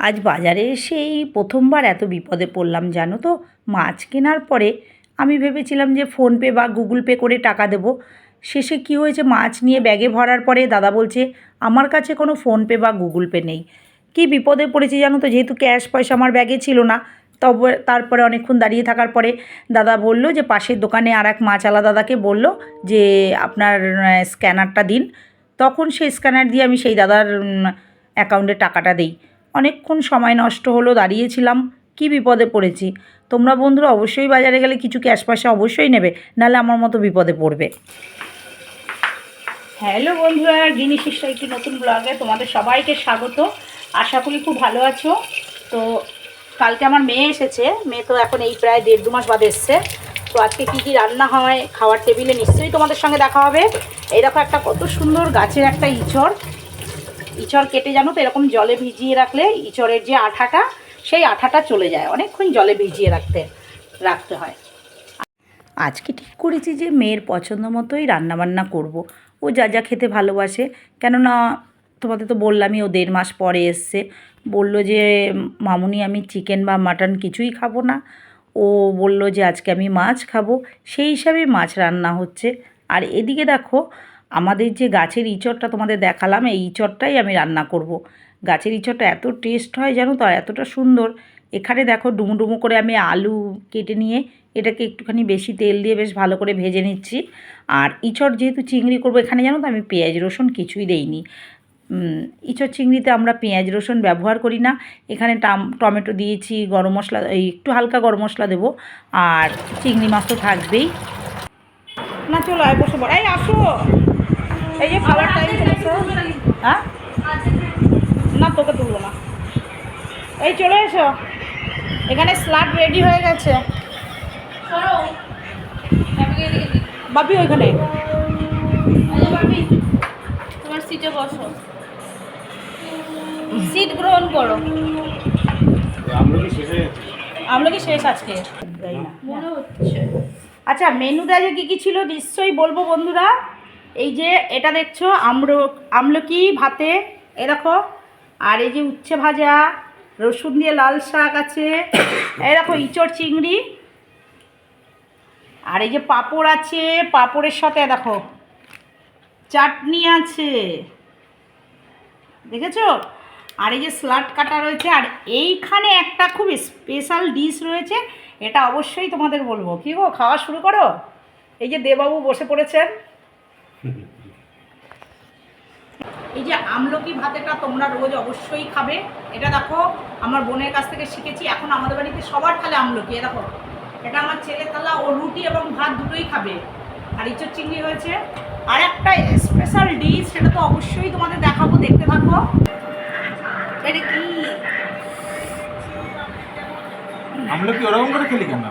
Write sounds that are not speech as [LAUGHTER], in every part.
আজ বাজারে এসে এই প্রথমবার এত বিপদে পড়লাম, জানো তো? মাছ কেনার পরে আমি ভেবেছিলাম যে ফোনপে বা গুগল পে করে টাকা দেবো। শেষে কী হয়েছে, মাছ নিয়ে ব্যাগে ভরার পরে দাদা বলছে, আমার কাছে কোনো ফোনপে বা গুগল পে নেই। কী বিপদে পড়েছি জানো তো? যেহেতু ক্যাশ পয়সা আমার ব্যাগে ছিল না। তবে তারপরে অনেকক্ষণ দাঁড়িয়ে থাকার পরে দাদা বলল যে, পাশের দোকানে আর এক মাছওয়ালা দাদাকে বলল যে, আপনার স্ক্যানারটা দিন। তখন সেই স্ক্যানার দিয়ে আমি সেই দাদার অ্যাকাউন্টে টাকাটা দিই। অনেকক্ষণ সময় নষ্ট হলো, দাঁড়িয়েছিলাম। কি বিপদে পড়েছি? তোমরা বন্ধুরা অবশ্যই বাজারে গেলে কিছু ক্যাশ পয়সা অবশ্যই নেবে, নাহলে আমার মতো বিপদে পড়বে। হ্যালো বন্ধুরা, গিনি শিষ্য একটি নতুন ব্লগে তোমাদের সবাইকে স্বাগত। আশা করি খুব ভালো আছো। তো কালকে আমার মেয়ে এসেছে, মেয়ে তো এখন এই প্রায় দেড় দু মাস বাদে এসছে। তো আজকে কী কী রান্না হয়, খাওয়ার টেবিলে নিশ্চয়ই তোমাদের সঙ্গে দেখা হবে। এই দেখো একটা কত সুন্দর গাছের একটা ইঁচড়। ইঁচড় কেটে জানো তো, এরকম জলে ভিজিয়ে রাখলে ইঁচড়ের যে আঠাটা, সেই আঠাটা চলে যায়। অনেকক্ষণ জলে ভিজিয়ে রাখতে রাখতে হয়। আজকে ঠিক করেছি যে মেয়ের পছন্দ মতোই রান্নাবান্না করব। ও যা যা খেতে ভালোবাসে। কেননা, তোমাদের তো বললামই ও দেড় মাস পরে এসছে। বলল যে, মামুনি, আমি চিকেন বা মাটন কিছুই খাব না। ও বলল যে, আজকে আমি মাছ খাব। সেই হিসাবে মাছ রান্না হচ্ছে। আর এদিকে দেখো আমাদের যে গাছের ইঁচড়টা তোমাদের দেখালাম, এই ইঁচড়টাই আমি রান্না করব। গাছের ইঁচড়টা এত টেস্ট হয় জানো তো, আর এতটা সুন্দর। এখানে দেখো ডুমো ডুমো করে আমি আলু কেটে নিয়ে এটাকে একটুখানি বেশি তেল দিয়ে বেশ ভালো করে ভেজে নিচ্ছি। আর ইঁচড় যেহেতু চিংড়ি করব, এখানে জানো তো আমি পেঁয়াজ রসুন কিছুই দেইনি। ইঁচড় চিংড়িতে আমরা পেঁয়াজ রসুন ব্যবহার করি না। এখানে টাম, টমেটো দিয়েছি, গরম মশলা একটু হালকা গরম মশলা দেবো। আর চিংড়ি মাছ তো থাকবেই। না, চলো আয়, বসে পড় এই, আসো। এই যে খাবার টাইম চলেছে হ্যাঁ? না তোকে তুলবো না। এই চলে এসো। এখানে স্লাড রেডি হয়ে গেছে। বাপি ওইখানে। তোমার সিটে বসো। সিট গ্রহণ করো। আমরা কি শেষ আজকে? মনে হচ্ছে। আচ্ছা মেনুতে আজকে কী কী ছিল? নিশ্চয়ই বলব বন্ধুরা। এই যে এটা দেখছ আম্র আমলকি, ভাতে, এ দেখো। আর এই যে উচ্ছে ভাজা, রসুন দিয়ে লাল শাক আছে। [COUGHS] এই দেখো, ইঁচড় চিংড়ি। আর এই যে পাঁপড় আছে, পাঁপড়ের সাথে দেখো, চাটনি আছে। দেখেছ? আর এই যে স্লাট কাটা রয়েছে। আর এইখানে একটা খুব স্পেশাল ডিশ রয়েছে, এটা অবশ্যই তোমাদের বলব। কি গো, খাওয়া শুরু করো? এই যে দেবাবু বসে পড়েছেন। এই যে আমলকি ভাতেটা তোমরা রোজ অবশ্যই খাবে। এটা দেখো, আমার বোনের কাছ থেকে শিখেছি, এখন আমাদের বাড়িতে সবার খালে আমলকি। এ দেখো, এটা আমার ছেলে তালা ও রুটি এবং ভাত দুটোই খাবে। আর ইঁচড় চিংড়ি হয়েছে, আর একটা স্পেশাল ডিশ সেটা তো অবশ্যই তোমাদের দেখাবো, দেখতে থাকো। এটা কি? আমরা কি ওরকম করে খেলি কেন?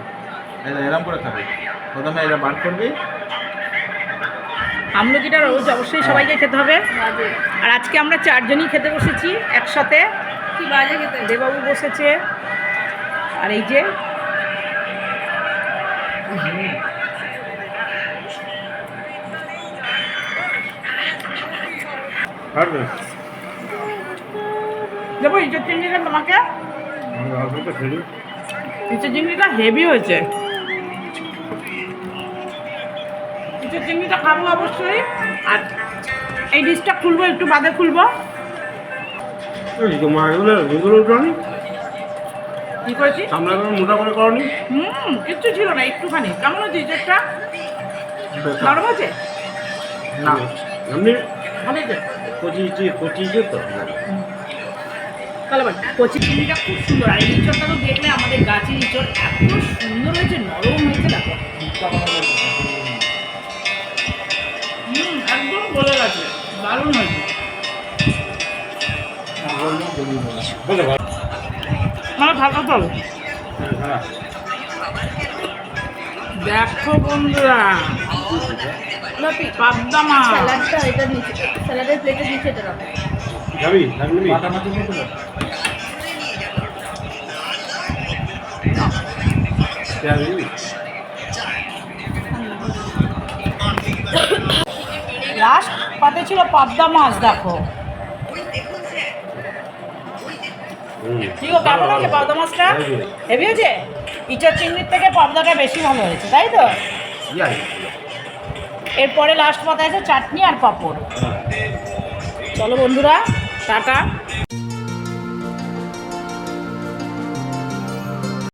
এরকম করে খাবে। প্রথমে এটা বার করবি আমলকিটা রোজ অবশ্যই সবাইকে খেতে হবে। আর আজকে আমরা চারজনই খেতে বসেছি একসাথে। কি বাজে খেতে? দেবাবু বসেছে। আর এই যে দেবো চিংড়িটা তোমাকে? ইঁচড় চিংড়িটা হেভি হয়েছে। ইঁচড় চিংড়িটা খাব অবশ্যই। আর এই ডিশটা খুলবো একটু বাদে খুলবো। কী করেছি আমরা এগুলো মোটা করে করনি? হুম কিচ্ছু ছিল না একটুখানি। কেমন হচ্ছে নরম না এমনি ভালো হয়েছে কচিয়েছি কচিয়েছি তো। তাহলে কচি চিংড়িটা খুব সুন্দর। আর এই তো দেখলে আমাদের গাছের ইঁচড় এত ভালো মানে দেখো বন্ধুরা। পাবদা মাছ। স্যালাডটা এটা নিচে স্যালাডের প্লেটে নিচে এটা রাখো। যাবি? থাকবি মাতামাতি মতো যাবি লাস্ট পাতে ছিল পাবদা মাছ দেখো। ঠিক গো কেমন হয়েছে পাবদা মাছটা হেভি হয়েছে? ইচর চিংড়ির থেকে পাবদাটা বেশি ভালো হয়েছে তাই তো? এরপরে লাস্ট পাতা আছে চাটনি আর পাঁপড়। চলো বন্ধুরা টাটা।